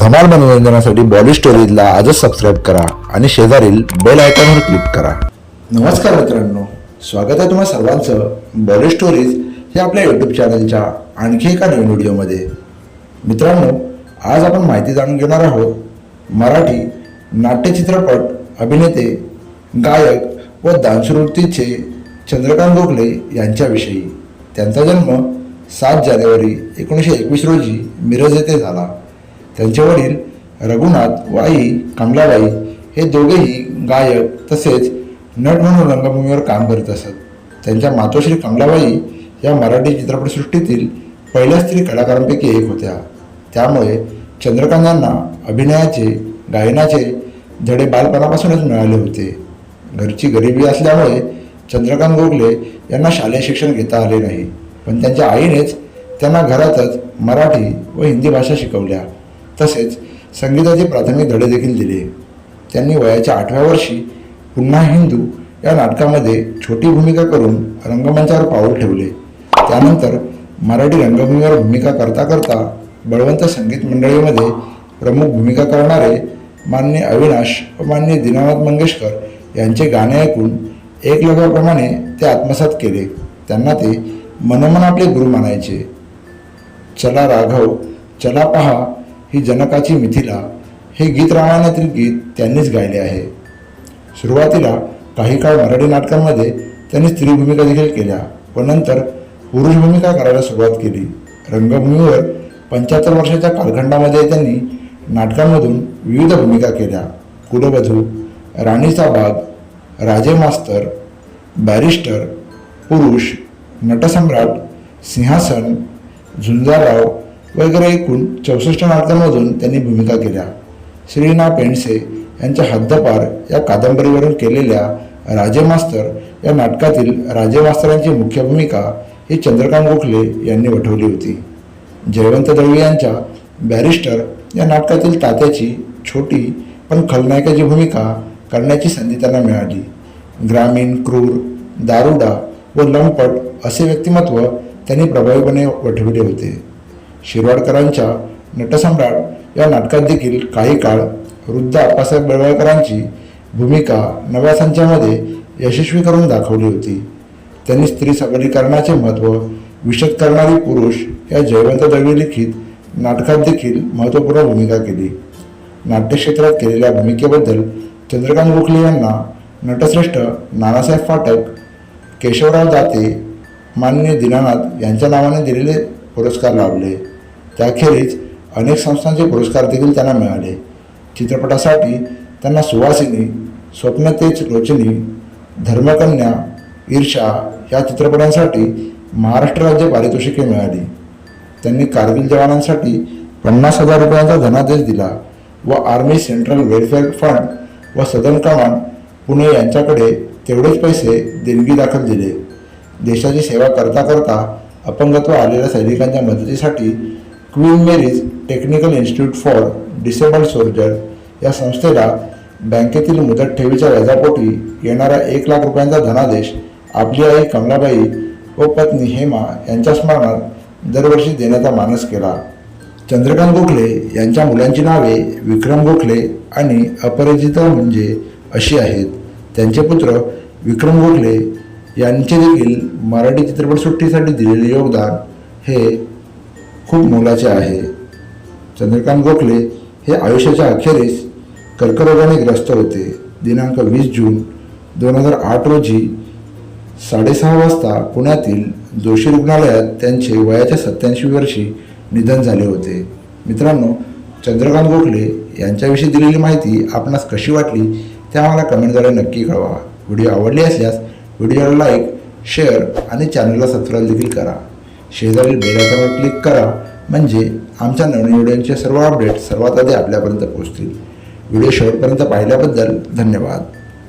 धमाल मनोरंजनासाठी बॉडी स्टोरीजला आजच सबस्क्राईब करा आणि शेजारील बेल आयकॉनवर क्लिक करा. नमस्कार मित्रांनो स्वागत आहे तुम्हा सर्वांचं. बॉडी स्टोरीज हे आपल्या यूट्यूब चॅनलच्या आणखी एका नवीन व्हिडिओमध्ये मित्रांनो आज आपण माहिती जाणून घेणार आहोत मराठी नाट्यचित्रपट अभिनेते गायक व दानशवृत्तीचे चंद्रकांत गोखले यांच्याविषयी. त्यांचा जन्म सात जानेवारी एकोणीसशे एकवीस रोजी मिरज येथे झाला. त्यांचे वडील रघुनाथ व आई कमलाबाई हे दोघेही गायक तसेच नट म्हणून रंगभूमीवर काम करीत असत. त्यांच्या मातोश्री कमलाबाई या मराठी चित्रपटसृष्टीतील पहिल्या स्त्री कलाकारांपैकी एक होत्या. त्यामुळे चंद्रकांत यांना अभिनयाचे गायनाचे धडे बालपणापासूनच मिळाले होते. घरची गरिबी असल्यामुळे चंद्रकांत गोगले यांना शालेय शिक्षण घेता आले नाही. पण त्यांच्या आईनेच त्यांना घरातच मराठी व हिंदी भाषा शिकवल्या. तसेच संगीताचे प्राथमिक धडे देखील दिले. त्यांनी वयाच्या आठव्या वर्षी पुन्हा हिंदू या नाटकामध्ये छोटी भूमिका करून रंगमंचावर पाऊल ठेवले. त्यानंतर मराठी रंगभूमीवर भूमिका करता करता बळवंत संगीत मंडळीमध्ये प्रमुख भूमिका करणारे मान्य अविनाश व मान्य दीनानाथ मंगेशकर यांचे गाणे ऐकून एक एकलव्याप्रमाणे ते आत्मसात केले. त्यांना ते मनोमन आपले गुरु मानायचे. चला राघव चला पहा ही जनकाची मिथिला हे गीत रामायणातील गीत त्यांनीच गायले आहे. सुरुवातीला काही काळ मराठी नाटकांमध्ये त्यांनी स्त्री भूमिका देखील केल्या व नंतर पुरुष भूमिका करायला सुरुवात केली. रंगभूमीवर पंच्याहत्तर वर्षाच्या कालखंडामध्ये त्यांनी नाटकांमधून विविध भूमिका केल्या. कुलवधू राणीचा बाग राजे मास्तर बॅरिस्टर पुरुष नटसम्राट सिंहासन झुंजाराव वगैरे एकूण चौसष्ट नाटकांमधून त्यांनी भूमिका केल्या. श्रीना पेंडसे यांच्या हद्दपार या कादंबरीवरून केलेल्या राजे मास्तर या नाटकातील राजे मास्तरांची मुख्य भूमिका ही चंद्रकांत गोखले यांनी वठवली होती. जयवंत दळवी यांच्या बॅरिस्टर या नाटकातील तात्याची छोटी पण खलनायकाची भूमिका करण्याची संधी त्यांना मिळाली. ग्रामीण क्रूर दारुडा व लंपट असे व्यक्तिमत्व त्यांनी प्रभावीपणे वठविले होते. शिरवाडकरांच्या नटसम्राट या नाटकात देखील काही काळ वृद्ध आप्पासाहेब बेळवळकरांची भूमिका नव्या संचामध्ये यशस्वी करून दाखवली होती. त्यांनी स्त्री सबलीकरणाचे महत्त्व विशद करणारी पुरुष या जयवंत दळवी लिखित नाटकात देखील महत्त्वपूर्ण भूमिका केली. नाट्यक्षेत्रात केलेल्या भूमिकेबद्दल चंद्रकांत गोखले यांना नटश्रेष्ठ नानासाहेब फाटक केशवराव दाते मान्य दीनानाथ यांच्या नावाने दिलेले पुरस्कार लाभले. त्याखेरीज अनेक संस्थांचे पुरस्कार देखील त्यांना मिळाले. चित्रपटासाठी त्यांना सुवासिनी स्वप्नतेज रोचनी धर्मकन्या ईर्षा या चित्रपटांसाठी महाराष्ट्र राज्य पारितोषिके मिळाली. त्यांनी कारगिल जवानांसाठी पन्नास हजार रुपयांचा धनादेश दिला व आर्मी सेंट्रल वेलफेअर फंड व सदन कमांड पुणे यांच्याकडे तेवढेच पैसे देणगी दाखल दिले. देशाची सेवा करता करता अपंगत्व आलेल्या सैनिकांच्या मदतीसाठी Queen Mary's Technical Institute for Disabled Soldier या संस्थेला बँकेतील मुदत ठेवीच्या व्याजापोटी येणारा एक लाख रुपयांचा धनादेश आपली आई कमलाबाई व पत्नी हेमा यांच्या स्मरणात दरवर्षी देण्याचा मानस केला. चंद्रकांत गोखले यांच्या मुलांची नावे विक्रम गोखले आणि अपराजिता म्हणजे अशी आहेत. त्यांचे पुत्र विक्रम गोखले यांचे देखील मराठी चित्रपटसृष्टीसाठी दिलेले योगदान हे खूप मोलाचे आहे. चंद्रकांत गोखले हे आयुष्याच्या अखेरीस कर्करोगाने ग्रस्त होते. दिनांक वीस जून दोन हजार आठ रोजी साडेसहा वाजता पुण्यातील जोशी रुग्णालयात त्यांचे वयाच्या सत्याऐंशी वर्षी निधन झाले होते. मित्रांनो चंद्रकांत गोखले यांच्याविषयी दिलेली माहिती आपणास कशी वाटली ते आम्हाला कमेंटद्वारे नक्की कळवा. व्हिडिओ आवडली असल्यास व्हिडिओला लाईक शेअर आणि चॅनलला सबस्क्राईब देखील करा. शेजारील बेल आयकॉनवर क्लिक करा. म्हणजे आमच्या नवीन सर्व अपडेट सर्वात आधी आपल्यापर्यंत पोहोचतील. व्हिडिओ शेवटपर्यंत पाहिल्याबद्दल धन्यवाद.